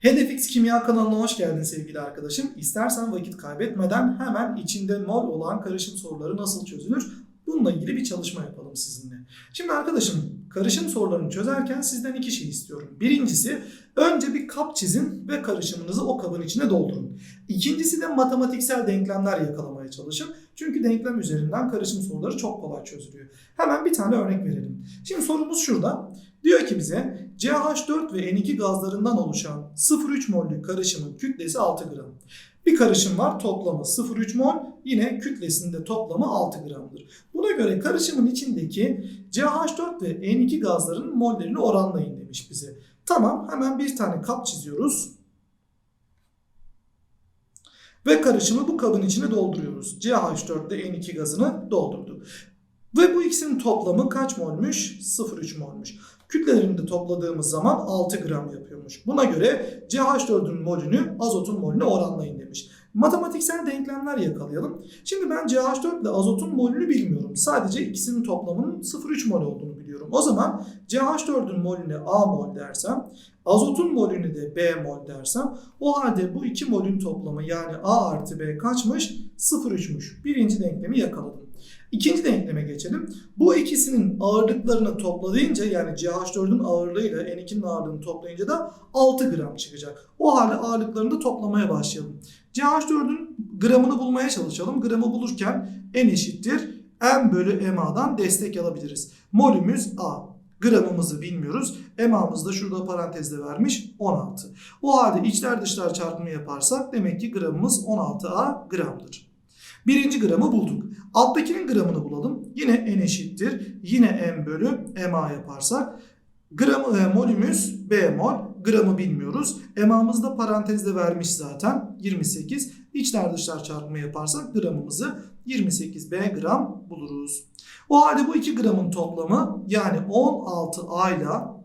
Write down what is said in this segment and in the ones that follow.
Hedefix Kimya kanalına hoş geldin sevgili arkadaşım. İstersen vakit kaybetmeden hemen içinde mol olan karışım soruları nasıl çözülür? Bununla ilgili bir çalışma yapalım sizinle. Şimdi arkadaşım karışım sorularını çözerken sizden iki şey istiyorum. Birincisi önce bir kap çizin ve karışımınızı o kabın içine doldurun. İkincisi de matematiksel denklemler yakalamaya çalışın. Çünkü denklem üzerinden karışım soruları çok kolay çözülüyor. Hemen bir tane örnek verelim. Şimdi sorumuz şurada. Diyor ki bize CH4 ve N2 gazlarından oluşan 0,3 mollük karışımın kütlesi 6 gram. Bir karışım var toplamı 0,3 mol yine kütlesinde toplamı 6 gramdır. Buna göre karışımın içindeki CH4 ve N2 gazlarının mollerini oranlayın demiş bize. Tamam hemen bir tane kap çiziyoruz. Ve karışımı bu kabın içine dolduruyoruz. CH4 ile N2 gazını doldurduk. Ve bu ikisinin toplamı kaç molmuş? 0,3 molmuş. Kütlelerini de topladığımız zaman 6 gram yapıyormuş. Buna göre CH4'ün molünü azotun molüne oranlayın demiş. Matematiksel denklemler yakalayalım. Şimdi ben CH4 ile azotun molünü bilmiyorum. Sadece ikisinin toplamının 0,3 mol olduğunu biliyorum. O zaman CH4'ün molüne A mol dersem, azotun molünü de B mol dersem o halde bu iki molün toplamı yani A artı B kaçmış? 0,3'müş. Birinci denklemi yakaladım. İkinci denkleme geçelim. Bu ikisinin ağırlıklarını topladığınca yani CH4'ün ağırlığıyla N2'nin ağırlığını toplayınca da 6 gram çıkacak. O halde ağırlıklarını da toplamaya başlayalım. CH4'ün gramını bulmaya çalışalım. Gramı bulurken N eşittir M bölü MA'dan destek alabiliriz. Molümüz A. Gramımızı bilmiyoruz. MA'mız da şurada parantezde vermiş 16. O halde içler dışlar çarpımı yaparsak demek ki gramımız 16A gramdır. Birinci gramı bulduk. Alttakinin gramını bulalım. Yine n eşittir. Yine m bölü ma yaparsak. Gramı, e, molümüz b mol. Gramı bilmiyoruz. Ma'mız da parantezde vermiş zaten. 28. İçler dışlar çarpımı yaparsak gramımızı 28b gram buluruz. O halde bu 2 gramın toplamı yani 16A ile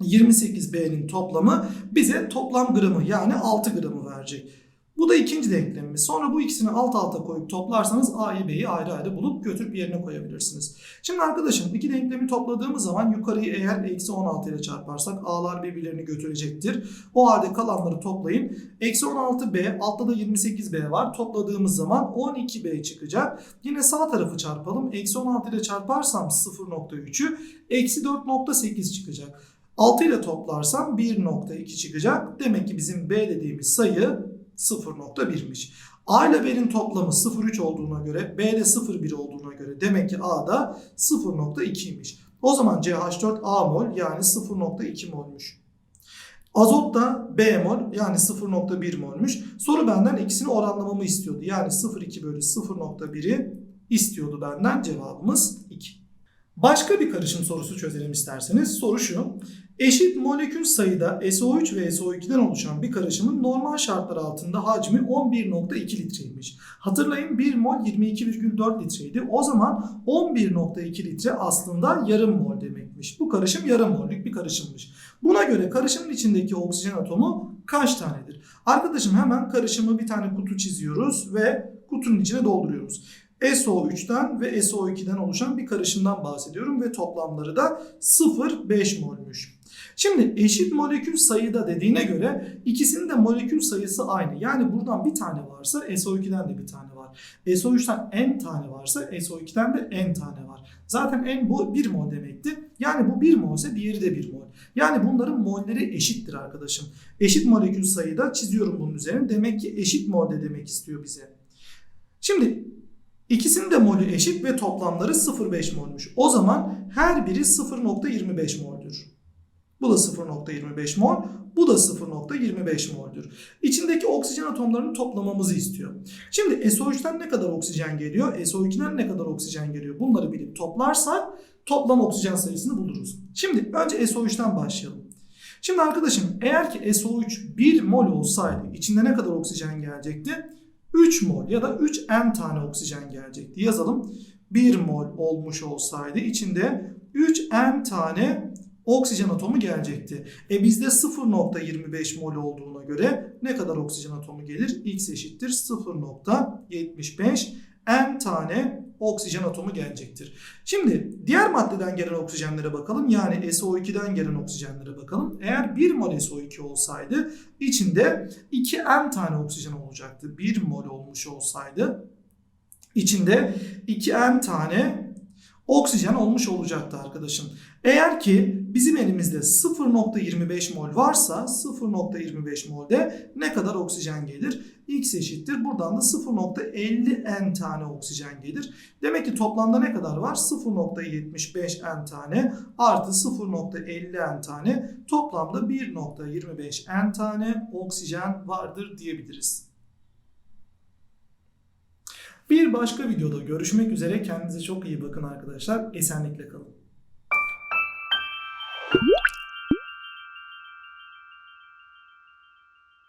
28B'nin toplamı bize toplam gramı yani 6 gramı verecek. Bu da ikinci denklemimiz. Sonra bu ikisini alt alta koyup toplarsanız A'yı B'yi ayrı ayrı bulup götürüp yerine koyabilirsiniz. Şimdi arkadaşım iki denklemi topladığımız zaman yukarıyı eğer eksi 16 ile çarparsak A'lar birbirlerini götürecektir. O halde kalanları toplayın. Eksi 16B altta da 28B var. Topladığımız zaman 12B çıkacak. Yine sağ tarafı çarpalım. Eksi 16 ile çarparsam 0.3'ü eksi 4.8 çıkacak. 6 ile toplarsam 1.2 çıkacak. Demek ki bizim B dediğimiz sayı 0.1'miş. A ile B'nin toplamı 0.3 olduğuna göre B de 0.1 olduğuna göre demek ki A da 0.2'ymiş. O zaman CH4 A mol yani 0.2 molmuş. Azot da B mol yani 0.1 molmuş. Soru benden ikisini oranlamamı istiyordu. Yani 0.2 bölü 0.1'i istiyordu benden. Cevabımız 2. Başka bir karışım sorusu çözelim isterseniz. Soru şu. Eşit molekül sayıda SO3 ve SO2'den oluşan bir karışımın normal şartlar altında hacmi 11.2 litreymiş. Hatırlayın 1 mol 22,4 litreydi. O zaman 11.2 litre aslında yarım mol demekmiş. Bu karışım yarım mollük bir karışımmış. Buna göre karışımın içindeki oksijen atomu kaç tanedir? Arkadaşım hemen karışımı bir tane kutu çiziyoruz ve kutunun içine dolduruyoruz. SO3'ten ve SO2'den oluşan bir karışımdan bahsediyorum ve toplamları da 0,5 molmuş. Şimdi eşit molekül sayıda dediğine göre ikisinin de molekül sayısı aynı. Yani buradan bir tane varsa SO2'den de bir tane var. SO3'ten n tane varsa SO2'den de n tane var. Zaten n bu 1 mol demekti. Yani bu 1 mol ise diğeri de 1 mol. Yani bunların molleri eşittir arkadaşım. Eşit molekül sayıda çiziyorum bunun üzerine. Demek ki eşit molde demek istiyor bize. Şimdi İkisinin de molü eşit ve toplamları 0,5 molmuş. O zaman her biri 0,25 moldür. Bu da 0,25 mol, bu da 0,25 moldür. İçindeki oksijen atomlarını toplamamızı istiyor. Şimdi SO3'ten ne kadar oksijen geliyor, SO2'den ne kadar oksijen geliyor bunları bilip toplarsak toplam oksijen sayısını buluruz. Şimdi önce SO3'ten başlayalım. Şimdi arkadaşım eğer ki SO3 1 mol olsaydı içinde ne kadar oksijen gelecekti? 3 mol ya da 3n tane oksijen gelecekti. Yazalım. 1 mol olmuş olsaydı içinde 3n tane oksijen atomu gelecekti. E bizde 0.25 mol olduğuna göre ne kadar oksijen atomu gelir? X eşittir 0.75 n tane oksijen atomu gelecektir. Şimdi diğer maddeden gelen oksijenlere bakalım. Yani SO2'den gelen oksijenlere bakalım. Eğer 1 mol SO2 olsaydı içinde 2N tane oksijen olacaktı. 1 mol olmuş olsaydı içinde 2N tane oksijen olmuş olacaktı arkadaşım. Eğer ki bizim elimizde 0.25 mol varsa 0.25 molde ne kadar oksijen gelir? X eşittir. Buradan da 0.50 n tane oksijen gelir. Demek ki toplamda ne kadar var? 0.75 n tane artı 0.50 n tane toplamda 1.25 n tane oksijen vardır diyebiliriz. Bir başka videoda görüşmek üzere. Kendinize çok iyi bakın arkadaşlar. Esenlikle kalın.